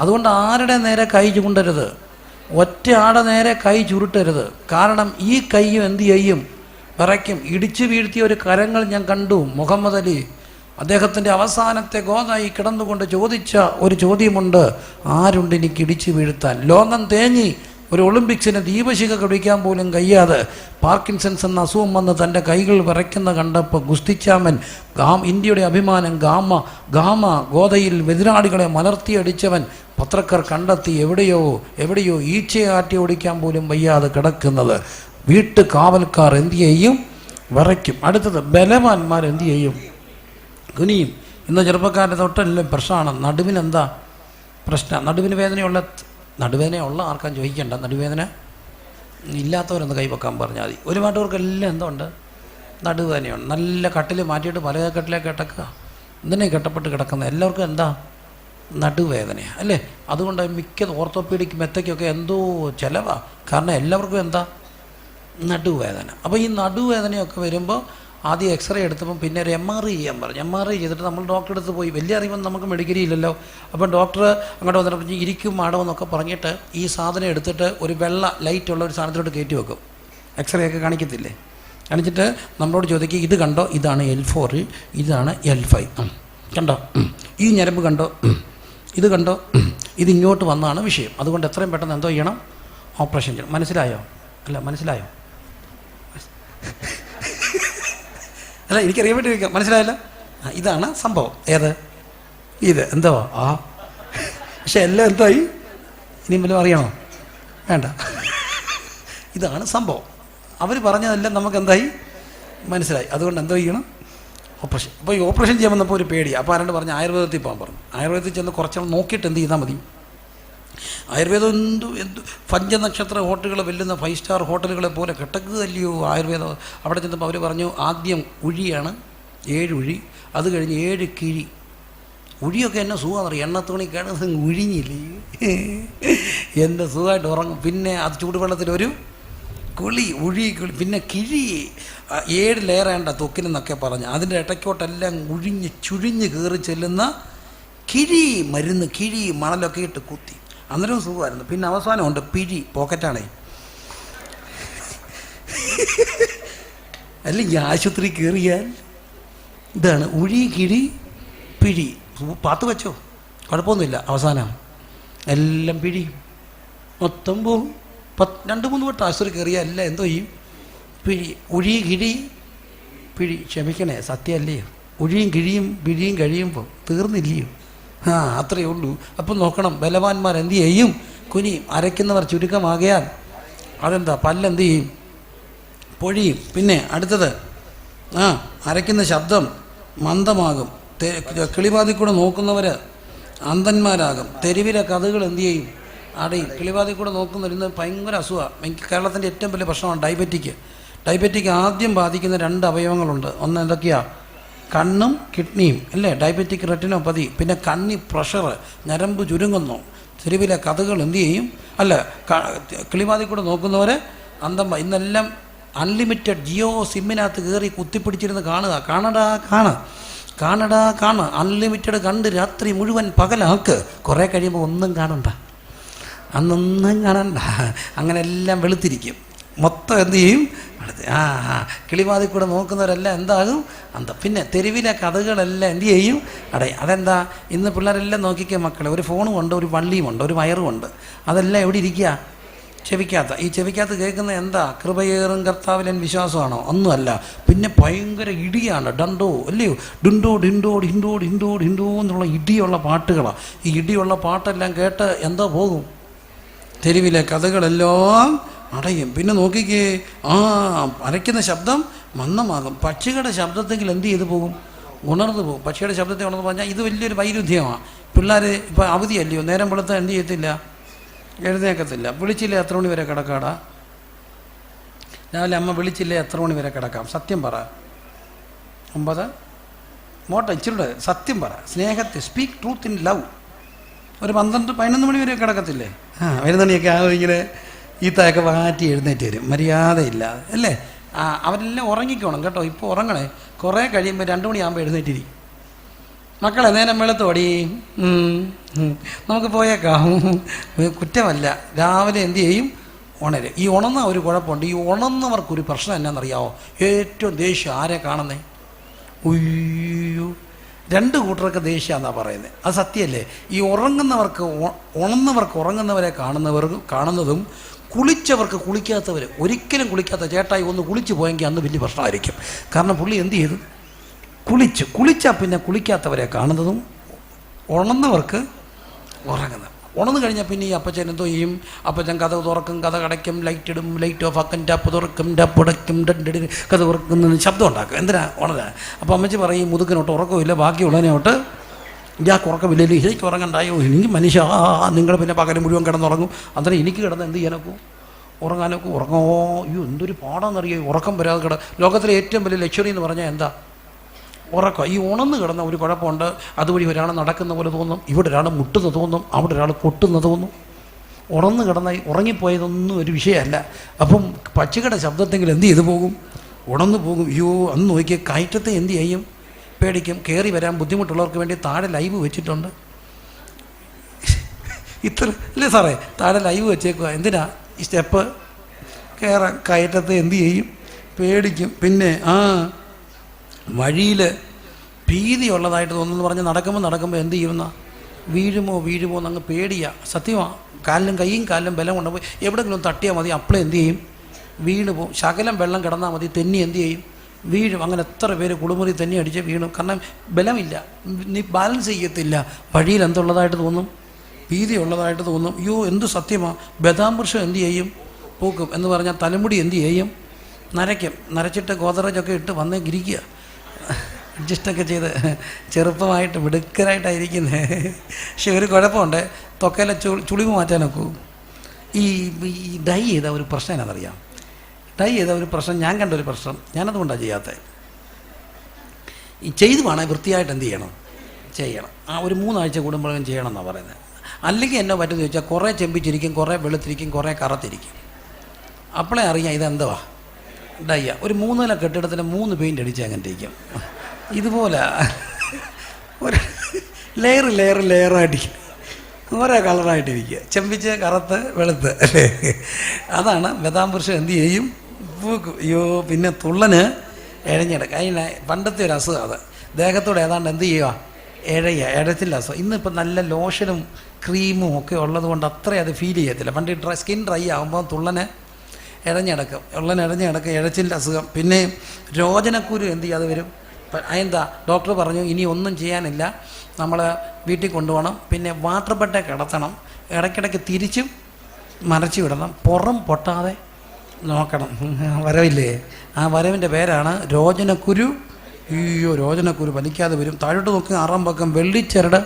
അതുകൊണ്ട് ആരുടെ നേരെ കൈ ചൂണ്ടരുത്? ഒറ്റ ആടെ നേരെ കൈ ചുരുട്ടരുത്. കാരണം ഈ കൈയും എന്ത് ചെയ്യും? വിറയ്ക്കും. ഇടിച്ചു വീഴ്ത്തിയ ഒരു കരങ്ങൾ ഞാൻ കണ്ടു മുഹമ്മദ് അലി. അദ്ദേഹത്തിന്റെ അവസാനത്തെ ഗോതായി കിടന്നുകൊണ്ട് ചോദിച്ച ഒരു ചോദ്യമുണ്ട്. ആരുണ്ട് എനിക്ക് ഇടിച്ചു വീഴ്ത്താൻ? ലോകം തേങ്ങി ഒരു ഒളിമ്പിക്സിന് ദീപശിഖ കുടിക്കാൻ പോലും കഴിയാതെ പാർക്കിൻസൺസ് എന്ന അസുഖം വന്ന് തന്റെ കൈകൾ വിറയ്ക്കുന്ന കണ്ടപ്പോൾ ഗുസ്തിച്ചാമൻ ഗാം ഇന്ത്യയുടെ അഭിമാനം ഗാമ ഗാമ ഗോതയിൽ എതിരാളികളെ മലർത്തിയടിച്ചവൻ പത്രക്കാർ കണ്ടെത്തി എവിടെയോ എവിടെയോ ഈച്ചയെ ആട്ടി ഓടിക്കാൻ പോലും വയ്യാതെ കിടക്കുന്നത്. വീട്ടു കാവൽക്കാർ എന്തു ചെയ്യും? വിറയ്ക്കും. അടുത്തത് ബലവാന്മാർ എന്തു ചെയ്യും? കുനിയും ഇന്ന് ചെറുപ്പക്കാരുടെ തൊട്ടെല്ലാം പ്രശ്നമാണ് നടുവിനെന്താ? പ്രശ്നം. നടുവിന് വേദനയുള്ള നടുവേദനയുള്ള ആർക്കാൻ ചോദിക്കണ്ട. നടുവേദന ഇല്ലാത്തവരൊന്ന് കൈവെക്കാൻ പറഞ്ഞാൽ മതി. ഒരുപാട്ടവർക്കെല്ലാം എന്തുണ്ട്? നടുവേദനയുണ്ട്. നല്ല കട്ടിൽ മാറ്റിയിട്ട് പല കട്ടിലേക്ക് കിടക്കുക. എന്തിനെ കെട്ടപ്പെട്ട് കിടക്കുന്നത് എല്ലാവർക്കും എന്താ? നടുവേദനയാണ് അല്ലേ? അതുകൊണ്ട് മിക്ക ഓർത്തോപീഡിക്ക് മെത്തയ്ക്കൊക്കെ എന്തോ ചിലവാ. കാരണം എല്ലാവർക്കും എന്താ? നടുവേദന. അപ്പോൾ ഈ നടുവേദനയൊക്കെ വരുമ്പോൾ ആദ്യം എക്സ്റേ എടുത്തപ്പം പിന്നെ ഒരു എം ആർ ഐ ചെയ്യാൻ പറഞ്ഞു. എം ആർ ഐ ചെയ്തിട്ട് നമ്മൾ ഡോക്ടറെ അടുത്ത് പോയി. വലിയ അറിവൊന്നും നമുക്ക് മെഡിക്കലി ഇല്ലല്ലോ. അപ്പം ഡോക്ടർ അങ്ങോട്ട് വന്നിട്ട് ഇരിക്കും മാഡം എന്നൊക്കെ പറഞ്ഞിട്ട് ഈ സാധനം എടുത്തിട്ട് ഒരു വെള്ള ലൈറ്റ് ഉള്ള ഒരു സാധനത്തിലോട്ട് കയറ്റി വെക്കും. എക്സ്റേ ഒക്കെ കാണിക്കത്തില്ലേ? കാണിച്ചിട്ട് നമ്മളോട് ചോദിക്കുക ഇത് കണ്ടോ? ഇതാണ് എൽ ഫോർ ഇതാണ് എൽ ഫൈവ് കണ്ടോ? ഈ ഞരമ്പ് കണ്ടോ? ഇത് കണ്ടോ? ഇത് ഇങ്ങോട്ട് വന്നാണ് വിഷയം. അതുകൊണ്ട് എത്രയും പെട്ടെന്ന് എന്തോ ചെയ്യണം? ഓപ്പറേഷൻ ചെയ്യണം. മനസ്സിലായോ? അല്ല മനസ്സിലായോ? അല്ല എനിക്കറിയാൻ വേണ്ടി ചോദിക്കാം മനസ്സിലായല്ലോ ഇതാണ് സംഭവം. ഏത്? ഇത്. എന്തോ? ആ. പക്ഷെ എല്ലാം എന്തായി? ഇനി വല്ലതും അറിയണോ? വേണ്ട. ഇതാണ് സംഭവം. അവർ പറഞ്ഞതെല്ലാം നമുക്ക് എന്തായി? മനസ്സിലായി. അതുകൊണ്ട് എന്തോ ചെയ്യണം? ഓപ്പറേഷൻ. അപ്പോൾ ഈ ഓപ്പറേഷൻ ചെയ്യാൻ വന്നപ്പോൾ ഒരു പേടി അപ്പോൾ ആരാണ്ട് പറഞ്ഞു? ആയുർവേദത്തിൽ പോകാൻ പറഞ്ഞു. ആയുർവേദത്തിൽ ചെന്ന് കുറച്ചാൾ നോക്കിയിട്ട് എന്ത് ചെയ്താൽ മതി. ആയുർവേദം എന്തു എന്തു? പഞ്ചനക്ഷത്ര ഹോട്ടലുകൾ വെല്ലുന്ന ഫൈവ് സ്റ്റാർ ഹോട്ടലുകളെ പോലെ കിട്ടക്കുകയല്ലയോ ആയുർവേദം? അവിടെ ചെന്നപ്പോൾ അവർ പറഞ്ഞു ആദ്യം ഉഴിയാണ് ഏഴുഴി അത് കഴിഞ്ഞ് ഏഴ് കിഴി. ഉഴിയൊക്കെ എന്നെ എണ്ണ എണ്ണത്തോണി കിടന്ന് ഉഴിഞ്ഞില്ലേ? എന്റെ സുഖമായിട്ട് ഉറങ്ങും. പിന്നെ അത് ചൂടുവെള്ളത്തിലൊരു കുളി ഉഴി കുളി പിന്നെ കിഴി. ഏഴ് ലെയറേണ്ട തൊക്കിനെന്നൊക്കെ പറഞ്ഞു. അതിന്റെ ഇടയ്ക്കോട്ടെല്ലാം ഉഴിഞ്ഞ് ചുഴിഞ്ഞ് കയറി ചെല്ലുന്ന കിഴി മരുന്ന് കിഴി മണലൊക്കെ ഇട്ട് കുത്തി. അന്നേരം സുഖമായിരുന്നു. പിന്നെ അവസാനം ഉണ്ട് പിഴി പോക്കറ്റാണേ. അല്ലെങ്കിൽ ആശുപത്രി കയറിയാൽ ഇതാണ് ഉഴി കിഴി പിഴി. പാത്ത് വെച്ചോ. കുഴപ്പമൊന്നുമില്ല. അവസാനം എല്ലാം പിഴി. മൊത്തം പോവും പത്ത് രണ്ട് മൂന്ന് വട്ടം ആശുപത്രി കയറിയാൽ എല്ലാം എന്തോ ചെയ്യും. പിഴി ഉഴി കിഴി പിഴി. ക്ഷമിക്കണേ സത്യമല്ലേ? ഉഴിയും കിഴിയും പിഴിയും കഴിയുമ്പോൾ തീർന്നില്ലയോ? ആ അത്രയേ ഉള്ളൂ. അപ്പം നോക്കണം ബലവാന്മാർ എന്ത് ചെയ്യും? കുനിയും അരയ്ക്കുന്നവർ ചുരുക്കമാകയാൽ അതെന്താ? പല്ലെന്ത് ചെയ്യും? പൊഴിയും. പിന്നെ അടുത്തത് ആ അരയ്ക്കുന്ന ശബ്ദം മന്ദമാകും. കിളിവാതിൽ കൂടെ നോക്കുന്നവർ അന്ധന്മാരാകും. തെരുവിലെ കഥകൾ എന്ത് ചെയ്യും? അടയും. കിളിവാതിൽ കൂടെ നോക്കുന്നവരുന്ന് ഭയങ്കര അസുഖമാണ് എനിക്ക് കേരളത്തിന്റെ ഏറ്റവും വലിയ പ്രശ്നമാണ് ഡയബറ്റിക്. ഡയബറ്റിക് ആദ്യം ബാധിക്കുന്ന രണ്ട് അവയവങ്ങളുണ്ട്. ഒന്ന് എന്തൊക്കെയാ? കണ്ണും കിഡ്നിയും അല്ലേ? ഡയബറ്റിക് റെറ്റിനോപ്പതി പിന്നെ കണ്ണി പ്രഷർ ഞരമ്പ് ചുരുങ്ങുന്നു. തെരുവിലെ കഥകൾ എന്ത് ചെയ്യും? അല്ല കിളിമാതി കൂടെ നോക്കുന്നവരെ അന്തം ഇന്നെല്ലാം അൺലിമിറ്റഡ് ജിയോ സിമ്മിനകത്ത് കയറി കുത്തിപ്പിടിച്ചിരുന്ന് കാണുക. കാണടാ കാണുക കാണടാ കാണ. അൺലിമിറ്റഡ് കണ്ട് രാത്രി മുഴുവൻ പകലാക്ക് കുറേ കഴിയുമ്പോൾ ഒന്നും കാണണ്ട. അന്നൊന്നും കാണണ്ട. അങ്ങനെ എല്ലാം വെളുത്തിരിക്കും. മൊത്തം എന്ത് ചെയ്യും? അടുത്ത് ആ ആ. കിളിവാതിൽ കൂടെ നോക്കുന്നവരെല്ലാം എന്താകും? എന്താ പിന്നെ തെരുവിലെ കഥകളെല്ലാം എന്ത് ചെയ്യും? അടേ അതെന്താ? ഇന്ന് പിള്ളേരെല്ലാം നോക്കിക്കുക മക്കളെ. ഒരു ഫോണും ഉണ്ട് ഒരു വള്ളിയും ഉണ്ട് ഒരു വയറും ഉണ്ട്. അതെല്ലാം എവിടെ ഇരിക്കുക ചെവിക്കാത്ത ഈ ചെവിക്കാത്ത കേൾക്കുന്ന എന്താ? കൃപയേറും കർത്താവിലൻ വിശ്വാസമാണോ? ഒന്നുമല്ല. പിന്നെ ഭയങ്കര ഇടിയാണ്. ഡണ്ടോ അല്ലയോ? ഡുണ്ടോ ഡിൻഡോ ഡിൻഡോ ഡിൻഡോ ഡിൻഡോ എന്നുള്ള ഇടിയുള്ള പാട്ടുകളാണ് ഈ ഇടിയുള്ള പാട്ടെല്ലാം കേട്ട് എന്തോ പോകും? തെരുവിലെ കഥകളെല്ലാം അടയും പിന്നെ നോക്കിക്കേ. ആ അരയ്ക്കുന്ന ശബ്ദം മന്ദമാകും പക്ഷികളുടെ ശബ്ദത്തെങ്കിൽ എന്ത് ചെയ്തു പോകും? ഉണർന്നു പോകും. പക്ഷിയുടെ ശബ്ദത്തെ ഉണർന്നു പറഞ്ഞാൽ ഇത് വലിയൊരു വൈരുദ്ധ്യമാണ് പിള്ളേർ ഇപ്പോൾ അവധിയല്ലയോ? നേരം വെളുത്ത എന്ത് ചെയ്യത്തില്ല? എഴുന്നേക്കത്തില്ല. വിളിച്ചില്ല എത്ര മണി വരെ കിടക്കാടാ? രാവിലെ അമ്മ വിളിച്ചില്ല എത്ര മണി വരെ കിടക്കാം? സത്യം പറ. ഒമ്പത്? മോട്ട ഇച്ചിരിയുടെ സത്യം പറ. സ്നേഹത്തെ സ്പീക്ക് ട്രൂത്ത് ഇൻ ലവ് ഒരു പന്ത്രണ്ട് പതിനൊന്ന് മണി വരെ കിടക്കത്തില്ലേ? ആ വരുന്നണിയൊക്കെ ആ ഇങ്ങനെ? ഈത്തയൊക്കെ വാറ്റി എഴുന്നേറ്റ് വരും. മര്യാദയില്ല. അല്ലേ? ആ അവരെല്ലാം ഉറങ്ങിക്കോണം കേട്ടോ. ഇപ്പോൾ ഉറങ്ങണേ. കുറേ കഴിയുമ്പോൾ രണ്ട് മണിയാകുമ്പോൾ എഴുന്നേറ്റിരിക്കും മക്കളെ നേരം വെളുത്തോടി. നമുക്ക് പോയേക്കാം. കുറ്റമല്ല. രാവിലെ എന്ത് ചെയ്യും? ഉണര്. ഈ ഉണർന്ന ഒരു കുഴപ്പമുണ്ട്. ഈ ഉണർന്നവർക്കൊരു പ്രശ്നം എന്നാണെന്നറിയാവോ ഏറ്റവും ദേഷ്യം ആരെ കാണുന്നേ? ഉയ്യോ. രണ്ട് കൂട്ടർക്ക് ദേഷ്യമാണെന്നാണ് പറയുന്നത് അത് സത്യമല്ലേ ഈ ഉറങ്ങുന്നവർക്ക് ഉണന്നവർക്ക് ഉറങ്ങുന്നവരെ കാണുന്നവർ കാണുന്നതും കുളിച്ചവർക്ക് കുളിക്കാത്തവർ ഒരിക്കലും കുളിക്കാത്ത ചേട്ടായി ഒന്ന് കുളിച്ചു പോയെങ്കിൽ അന്ന് വലിയ പ്രശ്നമായിരിക്കും. കാരണം പുള്ളി എന്ത് ചെയ്തു? കുളിച്ച്. കുളിച്ചാൽ പിന്നെ കുളിക്കാത്തവരെ കാണുന്നതും ഉണർന്നവർക്ക് ഉറങ്ങുന്നത്. ഉണർന്നു കഴിഞ്ഞാൽ പിന്നെ ഈ അപ്പച്ചൻ എന്തോ ചെയ്യും? അപ്പച്ചൻ കഥ തുറക്കും കഥ കടയ്ക്കും ലൈറ്റ് ഇടും ലൈറ്റ് ഓഫ് ആക്കും ടപ്പ് തുറക്കും ടപ്പ് ഉടയ്ക്കും ഡണ്ടിടി കഥ തുറക്കുന്ന ശബ്ദം ഉണ്ടാക്കും. എന്തിനാ ഉണരാ അപ്പോൾ അമ്മച്ചി പറയും മുതുക്കിനോട്ട് ഉറക്കമില്ല ബാക്കിയുള്ളതിനോട്ട് ഇയാൾക്ക് കുറക്കമില്ലല്ലോ എനിക്ക് ഉറങ്ങണ്ടായോ. എനിക്ക് മനുഷ്യ ആ നിങ്ങൾ പിന്നെ പകരം മുഴുവൻ കിടന്നുറങ്ങും. അന്നേരം എനിക്ക് കിടന്ന് എന്ത് ചെയ്യാനൊക്കും? ഉറങ്ങാനൊക്കെ. ഉറങ്ങോ. അയ്യോ എന്തൊരു പാടാന്നറിയോ? ഉറക്കം വരാതെ കിട ലോകത്തിലെ ഏറ്റവും വലിയ ലക്ഷറി എന്ന് പറഞ്ഞാൽ എന്താ? ഉറക്കം. ഈ ഉണന്ന് കിടന്ന ഒരു കുഴപ്പമുണ്ട്. അതുവഴി ഒരാൾ നടക്കുന്ന പോലെ തോന്നും. ഇവിടെ ഒരാൾ മുട്ടുന്ന തോന്നും. അവിടെ ഒരാൾ പൊട്ടുന്ന തോന്നും. ഉറന്ന് കിടന്ന ഉറങ്ങിപ്പോയതൊന്നും ഒരു വിഷയമല്ല. അപ്പം പച്ചക്കട ശബ്ദത്തെങ്കിലും എന്ത് ചെയ്തു പോകും? ഉണന്ന് പോകും. അയ്യോ അന്ന് നോക്കിയ കയറ്റത്തെ എന്ത് ചെയ്യും? പേടിക്കും കയറി വരാൻ ബുദ്ധിമുട്ടുള്ളവർക്ക് വേണ്ടി താഴെ ലൈവ് വെച്ചിട്ടുണ്ട്. ഇത്ര അല്ലേ സാറേ? താഴെ ലൈവ് വെച്ചേക്കുക എന്തിനാ? ഈ സ്റ്റെപ്പ് കയറാൻ കയറ്റത്ത് എന്തു ചെയ്യും? പേടിക്കും. പിന്നെ ആ വഴിയിൽ ഭീതിയുള്ളതായിട്ട് തോന്നുന്നു പറഞ്ഞ് നടക്കുമ്പോൾ നടക്കുമ്പോൾ എന്ത് ചെയ്യുന്ന വീഴുമോ വീഴുമോ എന്നങ്ങ് പേടിയാ. സത്യമാണ് കാലിലും കൈയും കാലിലും ബലം കൊണ്ടുപോയി എവിടെങ്കിലും തട്ടിയാൽ മതി. അപ്പോൾ എന്ത് ചെയ്യും? വീണ് പോകും ശകലം വെള്ളം കിടന്നാൽ മതി. തെന്നി എന്ത് ചെയ്യും? വീഴും. അങ്ങനെ എത്ര പേര് കുളിമുറി തന്നെ അടിച്ച് വീണു. കാരണം ബലമില്ല. നീ ബാലൻസ് ചെയ്യത്തില്ല. വഴിയിൽ എന്തുള്ളതായിട്ട് തോന്നും? ഭീതിയുള്ളതായിട്ട് തോന്നും. അയ്യോ എന്ത് സത്യമാണ് ബദാംപുരുഷം എന്ത് ചെയ്യും? പൂക്കും. എന്ന് പറഞ്ഞാൽ തലമുടി എന്ത് ചെയ്യും? നരയ്ക്കും. നരച്ചിട്ട് ഗോദറേജൊക്കെ ഇട്ട് വന്നേ ഗിരിക്കുക അഡ്ജസ്റ്റൊക്കെ ചെയ്ത് ചെറുപ്പമായിട്ട് മിടുക്കരായിട്ടായിരിക്കുന്നത് പക്ഷെ ഒരു കുഴപ്പമുണ്ട്. തൊക്കയിലെ ചുളിവ് മാറ്റാനൊക്കെ. ഈ ഡൈ ചെയ്ത ഒരു പ്രശ്നം എന്നാണെന്നറിയാം. ഡൈ ചെയ്ത ഒരു പ്രശ്നം? ഞാൻ കണ്ട ഒരു പ്രശ്നം. ഞാനതുകൊണ്ടാണ് ചെയ്യാത്തത്. ഈ ചെയ്തു വേണേൽ വൃത്തിയായിട്ട് എന്ത് ചെയ്യണം? ചെയ്യണം. ആ ഒരു മൂന്നാഴ്ച കൂടുമ്പോഴും ചെയ്യണം എന്നാണ് പറയുന്നത്. അല്ലെങ്കിൽ എന്നോ പറ്റുമെന്ന് ചോദിച്ചാൽ കുറേ ചെമ്പിച്ചിരിക്കും കുറേ വെളുത്തിരിക്കും കുറേ കറത്തിരിക്കും. അപ്പോളേ അറിയാം ഇതെന്തുവാ? ഡയ്യ ഒരു മൂന്ന് നില കെട്ടിടത്തിന് മൂന്ന് പെയിന്റ് അടിച്ച് അങ്ങനെ ഇരിക്കും? ഇതുപോലെ ഒരു ലെയർ ലെയർ ലെയറായിട്ടിരിക്കും ഓരോ കളറായിട്ടിരിക്കുക ചെമ്പിച്ച് കറുത്ത് വെളുത്ത് അല്ലേ? അതാണ് ബദാംപുരുഷൻ എന്ത് ചെയ്യും? അയ്യോ പിന്നെ തുള്ളന് ഇഴഞ്ഞെടുക്കുക അതിന് പണ്ടത്തെ ഒരു അസുഖം അത്. ദേഹത്തോടെ ഏതാണ്ട് എന്ത് ചെയ്യുക ഇഴയുക ഇഴച്ചില്ല അസുഖം. ഇന്നിപ്പോൾ നല്ല ലോഷനും ക്രീമും ഒക്കെ ഉള്ളത് കൊണ്ട് അത്രയും അത് ഫീൽ ചെയ്യത്തില്ല. പണ്ട് ഡ്രൈ സ്കിൻ ഡ്രൈ ആകുമ്പോൾ തുള്ളന് ഇഴഞ്ഞടക്കും ഉള്ളൻ ഇഴഞ്ഞടക്കും ഇഴച്ചിന്റെ അസുഖം. പിന്നെ രോചനക്കുരു എന്ത് ചെയ്യാതെ വരും. അതെന്താ? ഡോക്ടർ പറഞ്ഞു ഇനി ഒന്നും ചെയ്യാനില്ല. നമ്മൾ വീട്ടിൽ കൊണ്ടുപോകണം. പിന്നെ വാട്ടർ ബെഡെ കിടത്തണം. ഇടയ്ക്കിടയ്ക്ക് തിരിച്ചും മറച്ചു വിടണം പുറം പൊട്ടാതെ നോക്കണം. വരവില്ലേ? ആ വരവിന്റെ പേരാണ് രോചനക്കുരു. അയ്യോ രോചനക്കുരു വലിക്കാതെ വരും. താഴോട്ട് നോക്കി ആറാം പക്കം വെള്ളിച്ചരട്.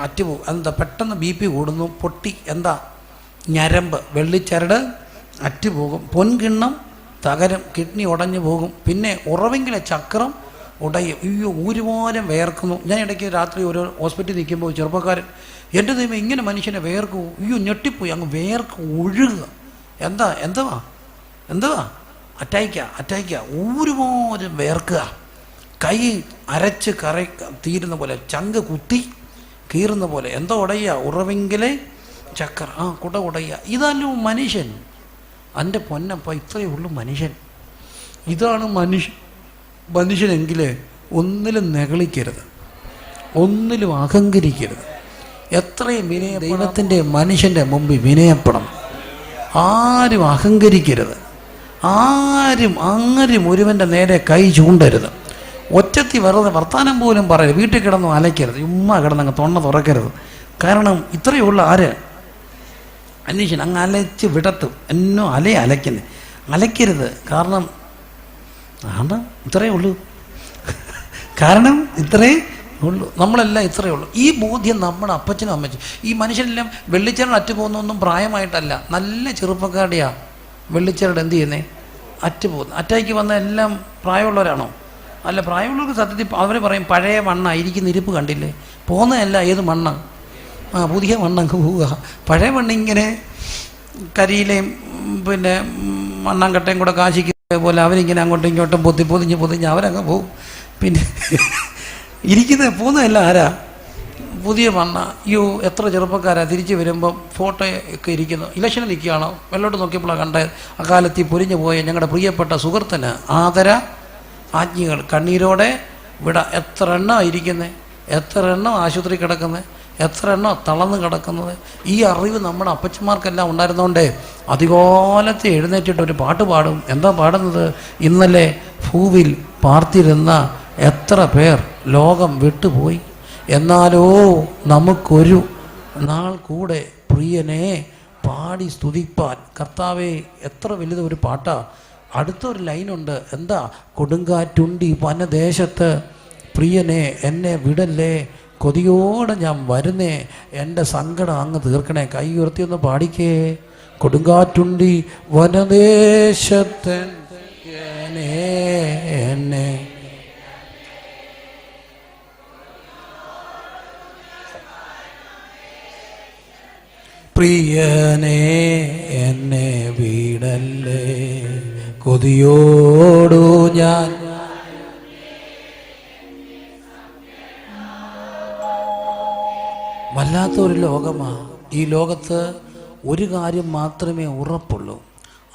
അറ്റുപോകും എന്താ പെട്ടെന്ന് ബി പി കൂടുന്നു. പൊട്ടി എന്താ? ഞരമ്പ് വെള്ളിച്ചരട്. അറ്റുപോകും പൊൻകിണ്ണം തകരും കിഡ്നി ഉടഞ്ഞു പോകും. പിന്നെ ഉറവെങ്കിലെ ചക്രം ഉടയും. അയ്യോ ഊരുമാരം വേർക്കുന്നു. ഞാൻ ഇടയ്ക്ക് രാത്രി ഒരു ഹോസ്പിറ്റലിൽ നിൽക്കുമ്പോൾ ചെറുപ്പക്കാരൻ എന്റെ ദൈവം ഇങ്ങനെ മനുഷ്യനെ വേർക്കും. അയ്യോ ഞെട്ടിപ്പോയി. അങ്ങ് വേർക്ക് ഒഴുകുക. എന്താ? എന്തുവാ? എന്തുവാ അറ്റായിക്ക അറ്റായിക്ക. ഒരുപോലെ വേർക്കുക. കൈ അരച്ച് കറ തീരുന്ന പോലെ ചങ്ക് കുത്തി കീറുന്ന പോലെ. എന്തോ ഉടയ്യ ഉറവെങ്കിലെ ചക്കർ ആ കുട ഉടയ്യ ഇതല്ലോ മനുഷ്യൻ. എന്റെ പൊന്നപ്പ ഇത്രയേ ഉള്ളൂ മനുഷ്യൻ. ഇതാണ് മനുഷ്യൻ മനുഷ്യനെങ്കിൽ ഒന്നിലും നെകളിക്കരുത്. ഒന്നിലും അഹങ്കരിക്കരുത്. എത്രയും വിനയ ദൈവത്തിന്റെ മനുഷ്യന്റെ മുമ്പിൽ വിനയപ്പെടണം. ആരും അഹങ്കരിക്കരുത്. ആരും ആരും ഒരുവന്റെ നേരെ കൈ ചൂണ്ടരുത്. ഒറ്റത്തി വെറുതെ വർത്താനം പോലും പറയരുത്. വീട്ടിൽ കിടന്നു അലയ്ക്കരുത്. ഉമ്മ കിടന്നങ്ങ് തൊണ്ണ തുറക്കരുത്. കാരണം ഇത്രയേ ഉള്ളൂ ആര്? അന്വേഷിക്കണം അങ്ങ് അലച്ച് വിടത്തും. എന്നോ അലയെ അലയ്ക്കുന്നത് അലയ്ക്കരുത്. കാരണം ആണ് ഇത്രയേ ഉള്ളൂ. കാരണം ഇത്രയേ ഉള്ളൂ. നമ്മളെല്ലാം ഇത്രയേ ഉള്ളൂ. ഈ ബോധ്യം നമ്മുടെ അപ്പച്ചനും അമ്മച്ചും ഈ മനുഷ്യനെല്ലാം വെള്ളിച്ചെണ്ണ അറ്റുപോകുന്നൊന്നും പ്രായമായിട്ടല്ല. നല്ല ചെറുപ്പക്കാടിയാ വെള്ളിച്ചരട് എന്ത് ചെയ്യുന്നേ? അറ്റ് പോകുന്നു. അറ്റായിക്ക് വന്ന എല്ലാം പ്രായമുള്ളവരാണോ? അല്ല പ്രായമുള്ളവർക്ക് സത്യത്തിൽ അവർ പറയും പഴയ മണ്ണ ഇരിക്കുന്ന ഇരിപ്പ് കണ്ടില്ലേ? പോകുന്നതല്ല ഏത് മണ്ണ്? ആ പുതിയ മണ്ണങ്ങ് പോവുക. പഴയ മണ്ണിങ്ങനെ കരിയിലെയും പിന്നെ മണ്ണാങ്കട്ടയും കൂടെ കാശിക്കുന്നത് പോലെ അവരിങ്ങനെ അങ്ങോട്ടും ഇങ്ങോട്ടും പൊത്തി പൊതിഞ്ഞ് പൊതിഞ്ഞ് അവരങ്ങ് പോവും. പിന്നെ ഇരിക്കുന്നത് പോകുന്നതല്ല ആരാ? പുതിയ വണ്ണ അയ്യോ എത്ര ചെറുപ്പക്കാരാണ് തിരിച്ചു വരുമ്പം ഫോട്ടോ ഒക്കെ ഇരിക്കുന്നു. ഇലക്ഷന് നിൽക്കുകയാണോ? വെള്ളോട്ട് നോക്കിയപ്പോഴാണ് കണ്ടത്. അകാലത്തിൽ പൊരിഞ്ഞു പോയ ഞങ്ങളുടെ പ്രിയപ്പെട്ട സുഹൃത്തിന് ആദര ആജ്ഞകൾ കണ്ണീരോടെ വിട. എത്ര എണ്ണം ഇരിക്കുന്നത് എത്ര എണ്ണം ആശുപത്രി കിടക്കുന്നത് എത്ര എണ്ണം തളർന്ന് കിടക്കുന്നത് ഈ അറിവ് നമ്മുടെ അപ്പച്ചന്മാർക്കെല്ലാം ഉണ്ടായിരുന്നതുകൊണ്ട് അതികോലത്തെ എഴുന്നേറ്റിട്ട് ഒരു പാട്ട് പാടും. എന്താ പാടുന്നത്? ഇന്നലെ ഭൂവിൽ പാർത്തിരുന്ന എത്ര പേർ ലോകം വിട്ടുപോയി. എന്നാലോ നമുക്കൊരു നാൾ കൂടെ പ്രിയനെ പാടി സ്തുതിപ്പാൻ. കർത്താവെ എത്ര വലുത് ഒരു പാട്ടാ. അടുത്തൊരു ലൈനുണ്ട്. എന്താ? കൊടുങ്കാറ്റുണ്ടി വനദേശത്ത് പ്രിയനെ എന്നെ വിടല്ലേ? കൊതിയോടെ ഞാൻ വരുന്നേ. എന്റെ സങ്കടം അങ്ങ് തീർക്കണേ. കൈ ഉയർത്തി ഒന്ന് പാടിക്കേ. കൊടുങ്കാറ്റുണ്ടി വനദേശത്തെ എന്നെ പ്രിയനെ എന്നെ വീടല്ലേ? കൊതിയോടു ഞാൻ വല്ലാത്ത ഒരു ലോകമാ. ഈ ലോകത്ത് ഒരു കാര്യം മാത്രമേ ഉറപ്പുള്ളൂ.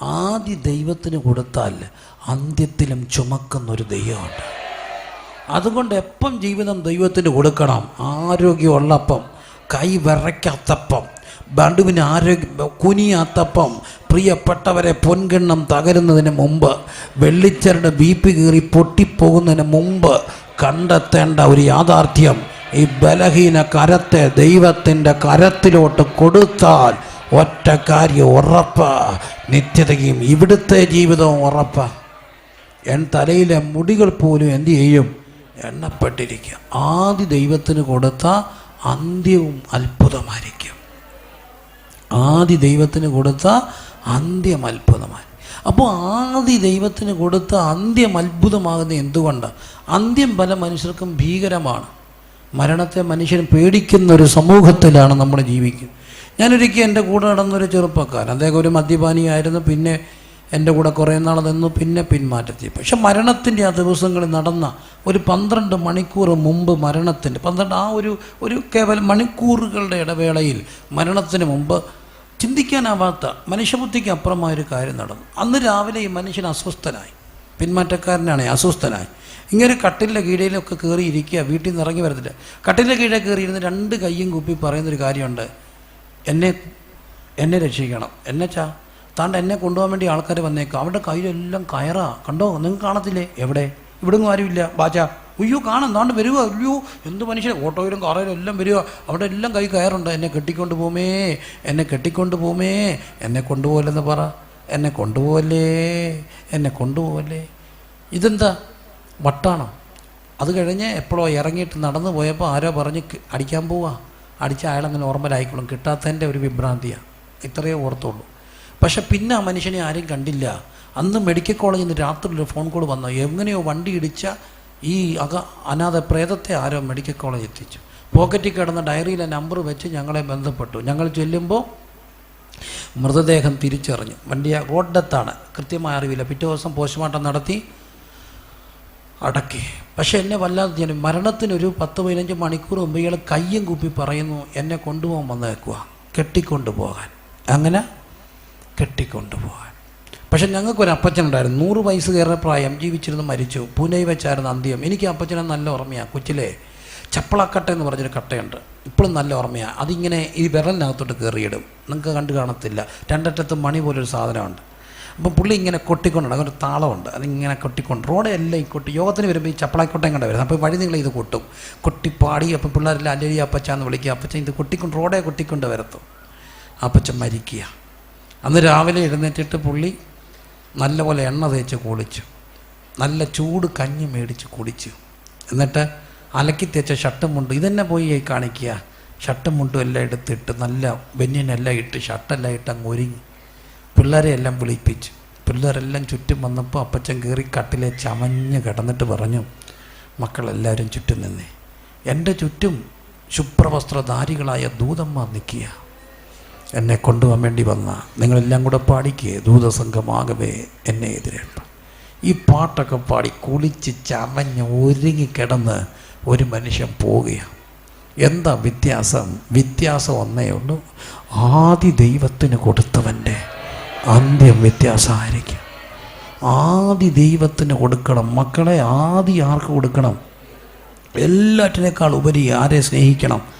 ആദ്യ ദൈവത്തിന് കൊടുത്താൽ അന്ത്യത്തിലും ചുമക്കുന്ന ഒരു ദൈവമുണ്ട്. അതുകൊണ്ട് എപ്പം ജീവിതം ദൈവത്തിന് കൊടുക്കണം? ആരോഗ്യമുള്ളപ്പം. കൈ വിറയ്ക്കാത്തപ്പം ബണ്ടുവിന് ആരോഗ്യ കുനിയാത്തപ്പം പ്രിയപ്പെട്ടവരെ പൊൻകിണ്ണം തകരുന്നതിന് മുമ്പ് വെള്ളിച്ചരുടെ ബി പി കീറി പൊട്ടിപ്പോകുന്നതിന് മുമ്പ് കണ്ടെത്തേണ്ട ഒരു യാഥാർത്ഥ്യം ഈ ബലഹീന കരത്തെ ദൈവത്തിന്റെ കരത്തിലോട്ട് കൊടുത്താൽ ഒറ്റ കാര്യം ഉറപ്പ. നിത്യതയും ഇവിടുത്തെ ജീവിതവും ഉറപ്പ. എൻ തലയിലെ മുടികൾ പോലും എന്തു ചെയ്യും? എണ്ണപ്പെട്ടിരിക്കുക ആദ്യ ദൈവത്തിന് കൊടുത്ത അന്ത്യവും അത്ഭുതമായിരിക്കും. ആദി ദൈവത്തിന് കൊടുത്ത അന്ത്യം അത്ഭുതമായി അപ്പോൾ ആദി ദൈവത്തിന് കൊടുത്ത അന്ത്യം അത്ഭുതമാകുന്ന എന്തുകൊണ്ട്? അന്ത്യം പല മനുഷ്യർക്കും ഭീകരമാണ്. മരണത്തെ മനുഷ്യൻ പേടിക്കുന്ന ഒരു സമൂഹത്തിലാണ് നമ്മൾ ജീവിക്കുന്നത്. ഞാനൊരിക്കൽ എന്റെ കൂടെ നടന്നൊരു ചെറുപ്പക്കാരൻ അദ്ദേഹം ഒരു മദ്യപാനിയായിരുന്നു. പിന്നെ എന്റെ കൂടെ കുറേ നാൾ നിന്നു പിന്നെ പിന്മാറ്റത്തി പക്ഷെ മരണത്തിന്റെ ആ ദിവസങ്ങളിൽ നടന്ന ഒരു പന്ത്രണ്ട് മണിക്കൂർ മുമ്പ് മരണത്തിന്റെ പന്ത്രണ്ട് ആ ഒരു ഒരു കേവലം മണിക്കൂറുകളുടെ ഇടവേളയിൽ മരണത്തിന് മുമ്പ് ചിന്തിക്കാനാവാത്ത മനുഷ്യബുദ്ധിക്ക് അപ്പുറമായൊരു കാര്യം നടന്നു. അന്ന് രാവിലെ ഈ മനുഷ്യൻ അസ്വസ്ഥനായി. പിന്മാറ്റക്കാരനാണ് അസ്വസ്ഥനായി. ഇങ്ങനെ കട്ടിലിന്റെ കീഴയിലൊക്കെ കയറി ഇരിക്കുക വീട്ടിൽ നിന്ന് ഇറങ്ങി വരത്തില്ല. കട്ടിലിന്റെ കീഴെ കയറി ഇരുന്ന് രണ്ട് കയ്യും കുപ്പി പറയുന്നൊരു കാര്യമുണ്ട്. എന്നെ എന്നെ രക്ഷിക്കണം. എന്നെച്ചാ? താണ്ട് എന്നെ കൊണ്ടുപോകാൻ വേണ്ടി ആൾക്കാർ വന്നേക്കാം. അവരുടെ കയ്യിലെല്ലാം കയറാ. കണ്ടോ? നിങ്ങൾക്ക് കാണത്തില്ലേ? എവിടെ? ഇവിടെങ്ങും ആരുമില്ല. ബാച്ച. അയ്യോ കാണാം. താണ്ട് വരിക അയ്യോ എന്ത് മനുഷ്യൻ? ഓട്ടോയിലും കാറയിലും എല്ലാം വരിക അവിടെ എല്ലാം കൈ കയറുണ്ട് എന്നെ കെട്ടിക്കൊണ്ട് പോമേ എന്നെ കെട്ടിക്കൊണ്ട് പോമേ എന്നെ കൊണ്ടുപോകല്ലെന്ന് പറ. എന്നെ കൊണ്ടുപോകല്ലേ? എന്നെ കൊണ്ടുപോകല്ലേ? ഇതെന്താ? വട്ടാണോ? അത് കഴിഞ്ഞ് എപ്പോഴോ ഇറങ്ങിയിട്ട് നടന്നു പോയപ്പോൾ ആരോ പറഞ്ഞ് അടിക്കാൻ പോവാ. അടിച്ച അയാളങ്ങനെ നോർമലായിക്കോളും കിട്ടാത്തതിന്റെ ഒരു വിഭ്രാന്തിയാണ് ഇത്രയേ ഓർത്തുള്ളൂ. പക്ഷെ പിന്നെ ആ മനുഷ്യനെ ആരും കണ്ടില്ല. അന്ന് മെഡിക്കൽ കോളേജിൽ നിന്ന് രാത്രി ഒരു ഫോൺ കോൾ വന്നു. എങ്ങനെയോ വണ്ടി ഇടിച്ച ഈ അക അനാഥ പ്രേതത്തെ ആരോ മെഡിക്കൽ കോളേജ് എത്തിച്ചു. പോക്കറ്റിൽ കിടന്ന ഡയറിയിലെ നമ്പർ വെച്ച് ഞങ്ങളെ ബന്ധപ്പെട്ടു. ഞങ്ങൾ ചെല്ലുമ്പോൾ മൃതദേഹം തിരിച്ചറിഞ്ഞു. വണ്ടി റോഡത്താണ് കൃത്യമായ അറിവില്ല. പിറ്റേ ദിവസം പോസ്റ്റ്മോർട്ടം നടത്തി അടക്കി. പക്ഷെ എന്നെ വല്ലാതെ ഞാൻ മരണത്തിനൊരു പത്ത് പതിനഞ്ച് മണിക്കൂർ മുമ്പ് ഇയാൾ കയ്യും കൂപ്പി പറയുന്നു എന്നെ കൊണ്ടുപോകാൻ വന്നേക്കുക കെട്ടിക്കൊണ്ടു പോകാൻ അങ്ങനെ കെട്ടിക്കൊണ്ടു പോകാൻ പക്ഷെ ഞങ്ങൾക്കൊരു അപ്പച്ചനുണ്ടായിരുന്നു നൂറ് വയസ്സ് കയറുന്ന പ്രായം ജീവിച്ചിരുന്ന് മരിച്ചു. പൂനെ വെച്ചായിരുന്നു അന്ത്യം. എനിക്ക് അപ്പച്ചനെ നല്ല ഓർമ്മയാണ് കൊച്ചിലെ ചപ്പളക്കട്ട എന്ന് പറഞ്ഞൊരു കട്ടയുണ്ട്. ഇപ്പോഴും നല്ല ഓർമ്മയാണ് അതിങ്ങനെ ഈ വിരലിനകത്തോട്ട് കയറിയിടും. നിങ്ങൾക്ക് കണ്ടു കാണത്തില്ല. രണ്ടറ്റത്ത് മണി പോലൊരു സാധനമുണ്ട്. അപ്പം പുള്ളി ഇങ്ങനെ കൊട്ടിക്കൊണ്ട് അങ്ങനെ താളമുണ്ട്. അതിങ്ങനെ കൊട്ടിക്കൊണ്ട് റോഡ് എല്ലാം ഈ കൊട്ടി. യോഗത്തിന് വരുമ്പോൾ ഈ ചപ്പളക്കോട്ടയും കണ്ട വരുന്നത്. അപ്പോൾ വഴി നിങ്ങൾ ഇത് കൊട്ടും. കൊട്ടിപ്പാടി. അപ്പം പിള്ളേരെല്ലാം അല്ലരി അപ്പച്ചാന്ന് വിളിക്കുക. അപ്പച്ചൻ ഇത് കൊട്ടിക്കൊണ്ട് റോഡേ കൊട്ടിക്കൊണ്ട് വരത്തും. അപ്പച്ചൻ മരിക്കുക. അന്ന് രാവിലെ എഴുന്നേറ്റിട്ട് പുള്ളി നല്ലപോലെ എണ്ണ തേച്ച് കുളിച്ചു. നല്ല ചൂട് കഞ്ഞി മേടിച്ച് കുടിച്ചു. എന്നിട്ട് അലക്കി തേച്ച ഷർട്ടും മുണ്ടും ഇതന്നെ പോയി കാണിക്കുക. ഷർട്ടും മുണ്ടും എല്ലാം എടുത്തിട്ട് നല്ല ബെന്നിനെല്ലാം ഇട്ട് ഷർട്ടെല്ലാം ഇട്ട് അങ്ങ് ഒരുങ്ങി. പിള്ളേരെ എല്ലാം വിളിപ്പിച്ചു. പിള്ളേരെല്ലാം ചുറ്റും വന്നപ്പോൾ അപ്പച്ചൻ കയറി കട്ടിലെ ചമഞ്ഞ് കിടന്നിട്ട് പറഞ്ഞു മക്കളെല്ലാവരും ചുറ്റും നിന്നേ. എന്റെ ചുറ്റും ശുഭ്രവസ്ത്രധാരികളായ ദൂതന്മാർ നിൽക്കുക എന്നെ കൊണ്ടുപോകാൻ വേണ്ടി വന്ന. നിങ്ങളെല്ലാം കൂടെ പാടിക്കേ. ദൂതസംഘമാകവേ എന്നെ എതിരേണ്ട ഈ പാട്ടൊക്കെ പാടി കുളിച്ച് ചമഞ്ഞ് ഒരുങ്ങി കിടന്ന് ഒരു മനുഷ്യൻ പോവുകയാണ്. എന്താ വ്യത്യാസം? വ്യത്യാസം ഒന്നേ ഉള്ളൂ. ആദ്യ ദൈവത്തിന് കൊടുത്തവന്റെ അന്ത്യം വ്യത്യാസമായിരിക്കും. ആദ്യ ദൈവത്തിന് കൊടുക്കണം. മക്കളെ ആദ്യം ആർക്ക് കൊടുക്കണം? എല്ലാറ്റിനേക്കാൾ ഉപരി ആരെ സ്നേഹിക്കണം?